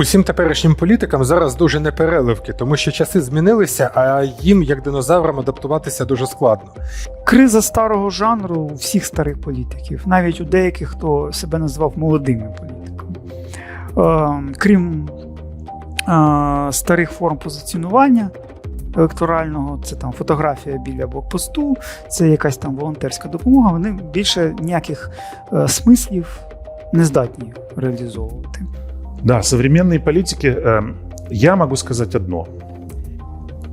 Усім теперішнім політикам зараз дуже непереливки, тому що часи змінилися, а їм, як динозаврам, адаптуватися дуже складно. Криза старого жанру у всіх старих політиків, навіть у деяких, хто себе назвав молодими політиками. Е, крім е, старих форм позиціонування електорального, це там фотографія біля блокпосту, це якась там волонтерська допомога. Вони більше ніяких е, смислів не здатні реалізовувати. Да, современные политики, э, я могу сказать одно.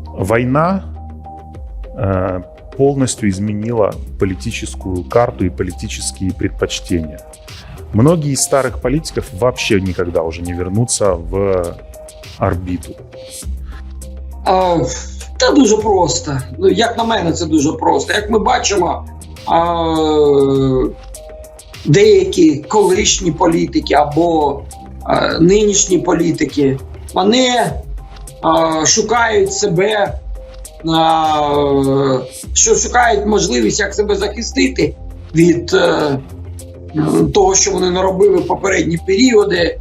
Война э, полностью изменила политическую карту и политические предпочтения. Многие из старых политиков вообще никогда уже не вернутся в орбиту. А, та дуже просто. Ну, як на мене, це дуже просто. Як ми бачимо, а, деякі колишні політики або а, нинішні політики, вони шукають себе, що шукають можливість як себе захистити від е, того, що вони наробили в попередні періоди.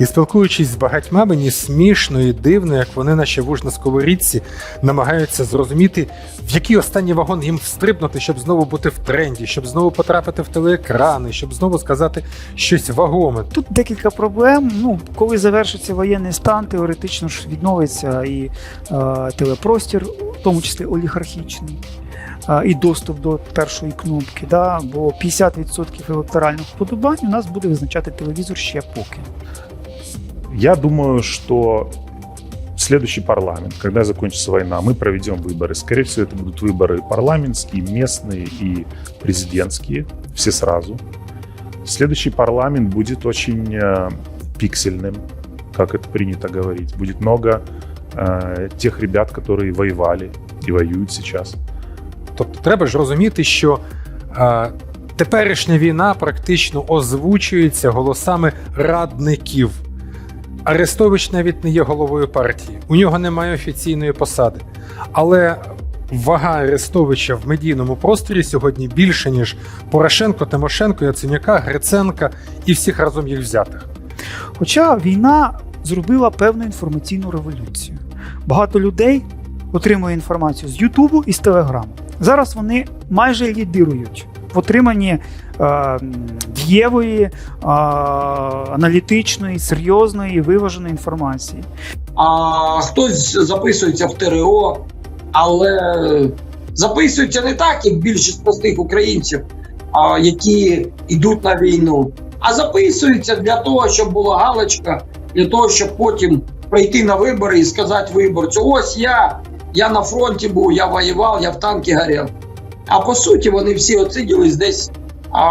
І спілкуючись з багатьма, мені смішно і дивно, як вони, наче вуж на сковорідці, намагаються зрозуміти, в який останній вагон їм встрибнути, щоб знову бути в тренді, щоб знову потрапити в телеекрани, щоб знову сказати щось вагоме. Тут декілька проблем. Ну, коли завершиться воєнний стан, теоретично ж відновиться і е, телепростір, в тому числі олігархічний, е, і доступ до першої кнопки. Да? Бо 50% електоральних вподобань у нас буде визначати телевізор ще поки. Я думаю, что следующий парламент, когда закончится война, мы проведем выборы. Скорее всего, это будут выборы парламентские, местные и президентские, все сразу. Следующий парламент будет очень э, пиксельным, как это принято говорить. Будет много э, тех ребят, которые воевали и воюют сейчас. Тобто треба ж розуміти, що е, теперішня війна практично озвучується голосами радників. Арестович навіть не є головою партії, у нього немає офіційної посади. Але вага Арестовича в медійному просторі сьогодні більше, ніж Порошенко, Тимошенко, Яценюка, Гриценка і всіх разом їх взятих. Хоча війна зробила певну інформаційну революцію. Багато людей отримує інформацію з Ютубу і з Телеграму. Зараз вони майже лідирують в отриманні е, дієвої, е, аналітичної, серйозної, виваженої інформації. а хтось записується в ТРО, але записується не так, як більшість простих українців, а, які йдуть на війну, а записуються для того, щоб була галочка, для того, щоб потім прийти на вибори і сказати виборцю: ось я, я на фронті був, я воював, я в танки горів. А по суті, вони всі отсиділись десь а,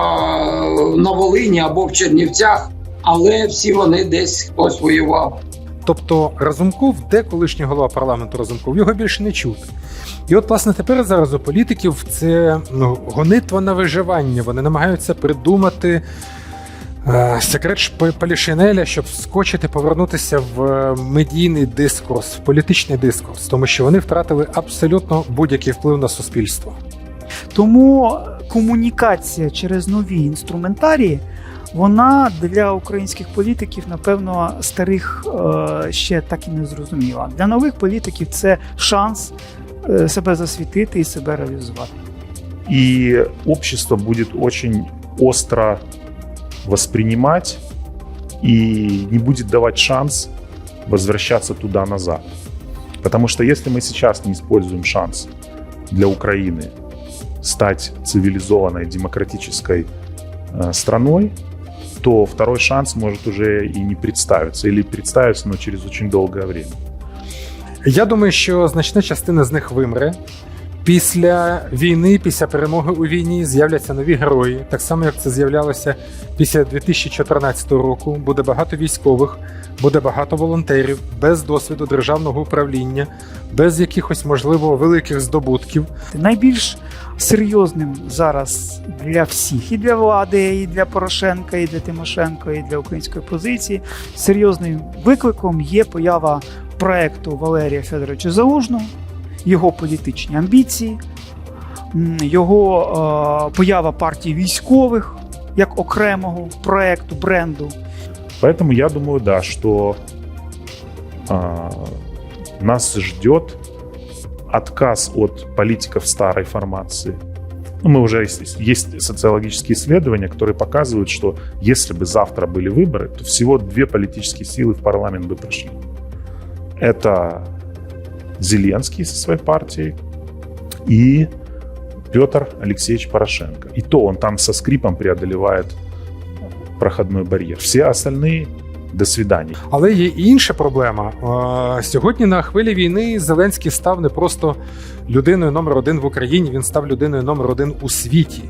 на Волині або в Чернівцях, але всі вони десь хтось воював. Тобто Разумков, де колишній голова парламенту Разумков, його більше не чути. І от, власне, тепер зараз у політиків це ну, гонитва на виживання. Вони намагаються придумати е, секрет Полішинеля, щоб вскочити, повернутися в е, медійний дискурс, в політичний дискурс, тому що вони втратили абсолютно будь-який вплив на суспільство. Тому комунікація через нові інструментарії, вона для українських політиків, напевно, старих е, ще так і не зрозуміла. Для нових політиків це шанс е, себе засвітити і себе реалізувати. И общество будет очень остро воспринимать и не будет давать шанс возвращаться туда-назад. Потому что если мы сейчас не используем шанс для Украины стать цивилизованной, демократической э, страной, то второй шанс может уже и не представиться, или представиться, но через очень долгое время. Я думаю, що значна частина з них вимре. Після війни, після перемоги у війні з'являться нові герої, так само як це з'являлося після 2014 року. Буде багато військових, буде багато волонтерів без досвіду державного управління, без якихось можливо великих здобутків. Найбільш серйозним зараз для всіх, і для влади, і для Порошенка, і для Тимошенко, і для української позиції. Серйозним викликом є поява проекту Валерія Федоровича Залужного, його політичні амбіції, м, його е, поява партії військових як окремого проекту бренду. Поэтому я думаю, да, что а, нас ждет отказ от политиков старой формации. Ну, мы уже есть, есть социологические исследования, которые показывают, что если бы завтра были выборы, то всего две политические силы в парламент бы пришли. Это Зеленский со своей партией и Петр Алексеевич Порошенко. И то он там со скрипом преодолевает проходной барьер. Все остальные до свидания. Але є інша проблема. Сьогодні на хвилі війни Зеленський став не просто людиною номер один в Україні, він став людиною номер один у світі.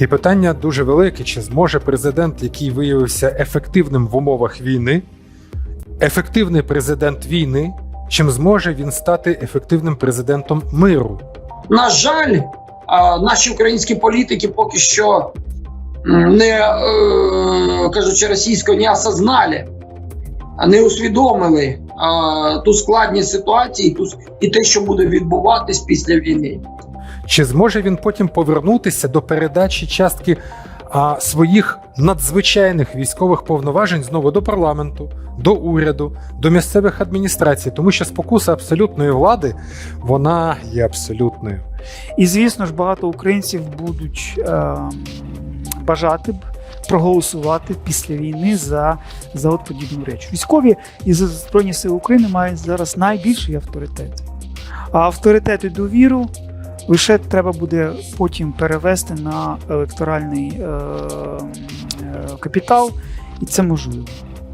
І питання дуже велике: чи зможе президент, який виявився ефективним в умовах війни, ефективний президент війни, чим зможе він стати ефективним президентом миру? На жаль, наші українські політики поки що не е, кажучи російською, не осознали, не усвідомили ту складність ситуації, ту і те, що буде відбуватись після війни. Чи зможе він потім повернутися до передачі частки а, своїх надзвичайних військових повноважень знову до парламенту, до уряду, до місцевих адміністрацій, тому що спокуса абсолютної влади вона є абсолютною. І звісно ж, багато українців будуть е, бажати б проголосувати після війни за, за от подібну реч. Військові і Збройні Сили України мають зараз найбільший авторитет. А авторитет і довіру лише треба буде потім перевести на електоральний е, е, капітал, і це можливо.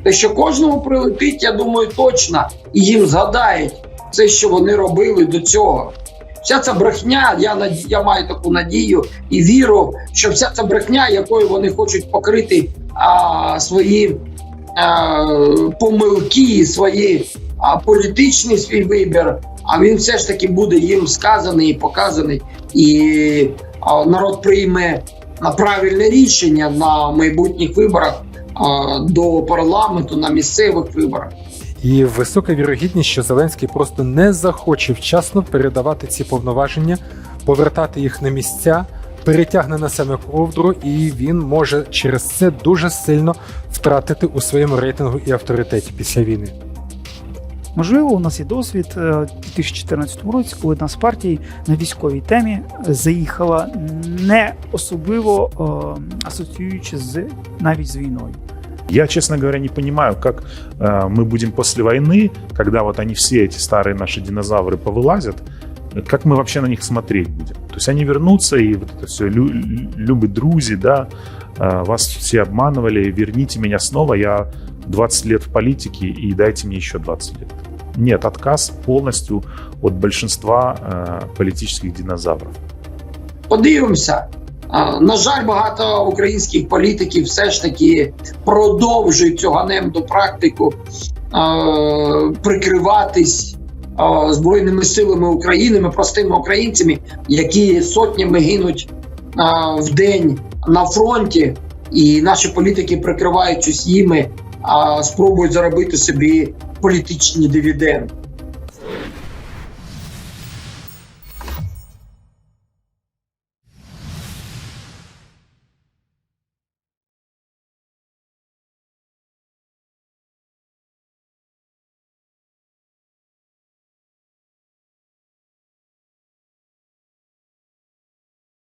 Те, що кожному прилетить, я думаю, точно, і їм згадають все, що вони робили до цього. Вся ця брехня, я наді- я маю таку надію і віру, що вся ця брехня, якою вони хочуть покрити а, свої а, помилки, свої а, політичний свій вибір. А він все ж таки буде їм сказаний і показаний, і народ прийме а, правильне рішення на майбутніх виборах до парламенту на місцевих виборах. І висока вірогідність, що Зеленський просто не захоче вчасно передавати ці повноваження, повертати їх на місця, перетягне на себе ковдру, і він може через це дуже сильно втратити у своєму рейтингу і авторитеті після війни. Можливо, у нас є досвід е, у 2014 році, коли одна з партій на військовій темі заїхала не особливо е, асоціюючи з навіть з війною. Я, честно говоря, не понимаю, как э, мы будем после войны, когда вот они все эти старые наши динозавры повылазят, как мы вообще на них смотреть будем. То есть они вернутся, и вот это все лю- любы друзі, да, э, вас все обманывали, верните меня снова, я 20 лет в политике, и дайте мне еще 20 лет. Нет, отказ полностью от большинства э, политических динозавров. Подивимося. А, На жаль, багато українських політиків все ж таки продовжують цю ганебну практику а, прикриватись а, збройними силами України, ми простими українцями, які сотнями гинуть в день на фронті, і наші політики, прикриваючись їми, спробують заробити собі політичні дивіденди.